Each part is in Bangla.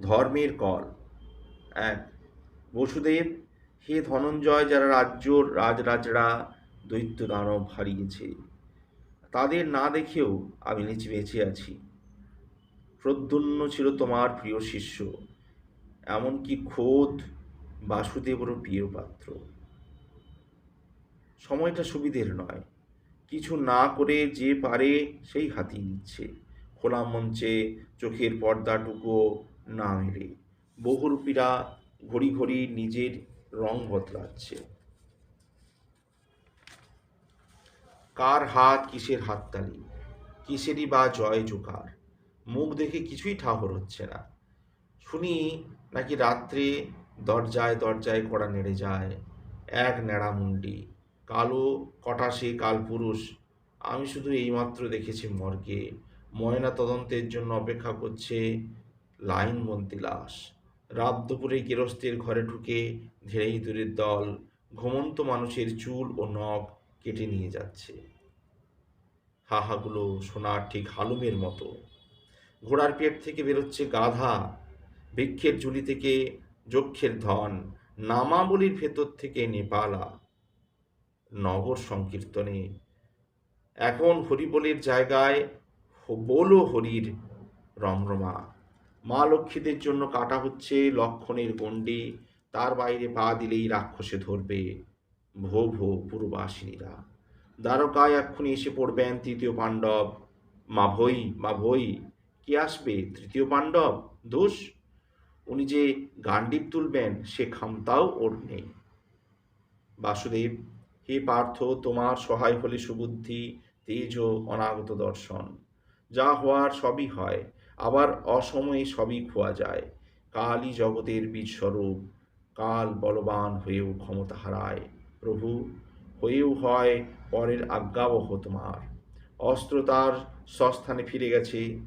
ধর্মের কল। এক, বসুদেব, হে ধনঞ্জয় যারা রাজ্য রাজরাজরা দৈত্য দানব হারিয়েছে, তাদের না দেখেও আমি নিচে বেঁচে আছি। প্রদ্যুন্ন ছিল তোমার প্রিয় শিষ্য, এমনকি খোদ বাসুদেবেরও প্রিয় পাত্র। সময়টা সুবিধের নয়, কিছু না করে যে পারে সেই হাতিয়ে নিচ্ছে। খোলা মঞ্চে চোখের পর্দাটুকু না মেলে। বহুরূপীরা ঘড়ি ঘড়ি নিজের রং বদলাচ্ছে। কার হাত কিসের হাততালি? কিসেরই বা জয় জোকার মুখ দেখে কিছুই ঠাহর হচ্ছে না। শুনি নাকি রাত্রে দরজায় দরজায় কড়া নেড়ে যায়। এক নেড়া মুন্ডি। কালো, কটাসে কালপুরুষ আমি শুধু এইমাত্র দেখেছি মর্গে। ময়না তদন্তের জন্য অপেক্ষা করছে লাইনবন্দি লাশ। রাত দুপুরে গৃহস্থের ঘরে ঢুকে ধেড়েই ইঁদুরের দল ঘুমন্ত মানুষের চুল ও নখ কেটে নিয়ে যাচ্ছে। হাহাগুলো সোনার ঠিক হালুমের মতো। ঘোড়ার পেট থেকে বেরোচ্ছে গাধা। বৃক্ষের ঝুলি থেকে যক্ষের ধন। নামাবলির ভেতর থেকে নেপালা। নগর সংকীর্তনে। এখন হরিবোলের জায়গায় বলো হরির রমরমা। মা লক্ষ্মীদের জন্য কাটা হচ্ছে লক্ষণের গণ্ডি। তার বাইরে পা দিলেই রাক্ষসে ধরবে। ভো ভো, পূর্বাসিনীরা। দ্বারকায় এক্ষুনি এসে পড়বেন তৃতীয় পাণ্ডব। মা ভই মা ভই, কি আসবে তৃতীয় পাণ্ডব? দোষ? উনি যে গান্ডীব তুলবেন, সে ক্ষমতাও ওর নেই। বাসুদেব, হে পার্থ, তোমার সহায় হলে সুবুদ্ধি, তেজ ও অনাগত দর্শন। যা হওয়ার সবই হয়। আবার অসময়ে সবই খোয়া যায়। কালই জগতের বীজস্বরূপ, কাল বলবান হয়েও ক্ষমতা হারায়। প্রভু, হয়েও হয় পরের আজ্ঞাবহ তোমার। অস্ত্র তার স্বস্থানে ফিরে গেছে।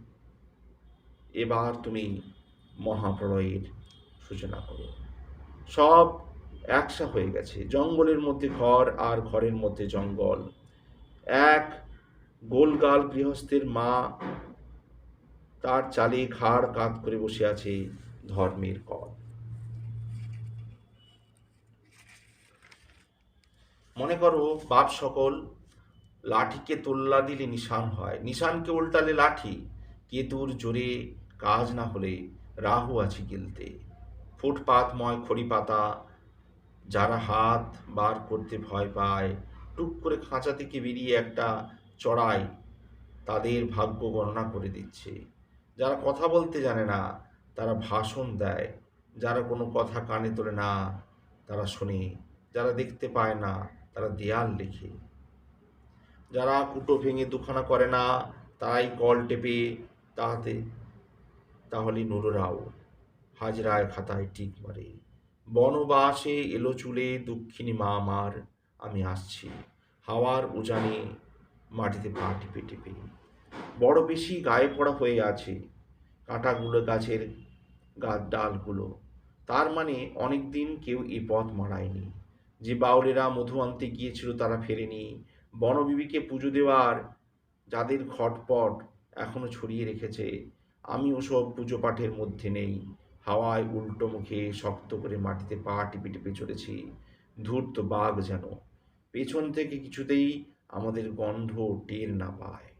এবার তুমি মহাপ্রলয়ের সূচনা করো। সব একসা হয়ে গেছে। জঙ্গলের মধ্যে ঘর আর ঘরের মধ্যে জঙ্গল। এক গোলগাল গৃহস্থের মা তার চালে ঘাড় কাত করে বসে আছে ধর্মের কর মনে করো বাপ সকল লাঠিকে তোল্লা দিলে নিশান হয়। নিশানকে উল্টালে লাঠি। কেতুর জোরে কাজ না হলে রাহু আছে গিলতে। ফুটপাতময় খড়ি পাতা যারা হাত বার করতে ভয় পায়, টুক করে খাঁচা থেকে বেরিয়ে একটা চড়াই তাদের ভাগ্য গণনা করে দিচ্ছে। যারা কথা বলতে জানে না, তারা ভাষণ দেয়। যারা কোনো কথা কানে তোলে না, তারা শোনে। যারা দেখতে পায় না, তারা দেয়াল লেখে। যারা কুটো ভেঙে দুখানা করে না, তারাই কল টেপে তাহাতে, তাহলে নুররাও হাজরায় খাতায় টিক মারে। বনবাসে এলো চুলে দুঃখিনী মা আমার, আমি আসছি। হাওয়ার উজানে মাটিতে পা টিপে টিপে। বড় বেশি গায়ে পড়া হয়ে আছে কাঁটাগুলো, গাছের গাছ ডালগুলো। তার মানে অনেক দিন কেউ এ পথ মারায়নি যে বাউলেরা মধু আনতে গিয়েছিল তারা ফেরেনি। বনবিবিকে পুজো দেওয়ার যাদের ঘটপট এখনও ছড়িয়ে রেখেছে, আমি ওসব পুজো পাঠের মধ্যে নেই। হাওয়ায় উল্টো মুখে শক্ত করে মাটিতে পা টিপে টিপে চলেছি ধূর্ত বাঘ যেন। পেছন থেকে কিছুতেই আমাদের গন্ধ টের না পায়।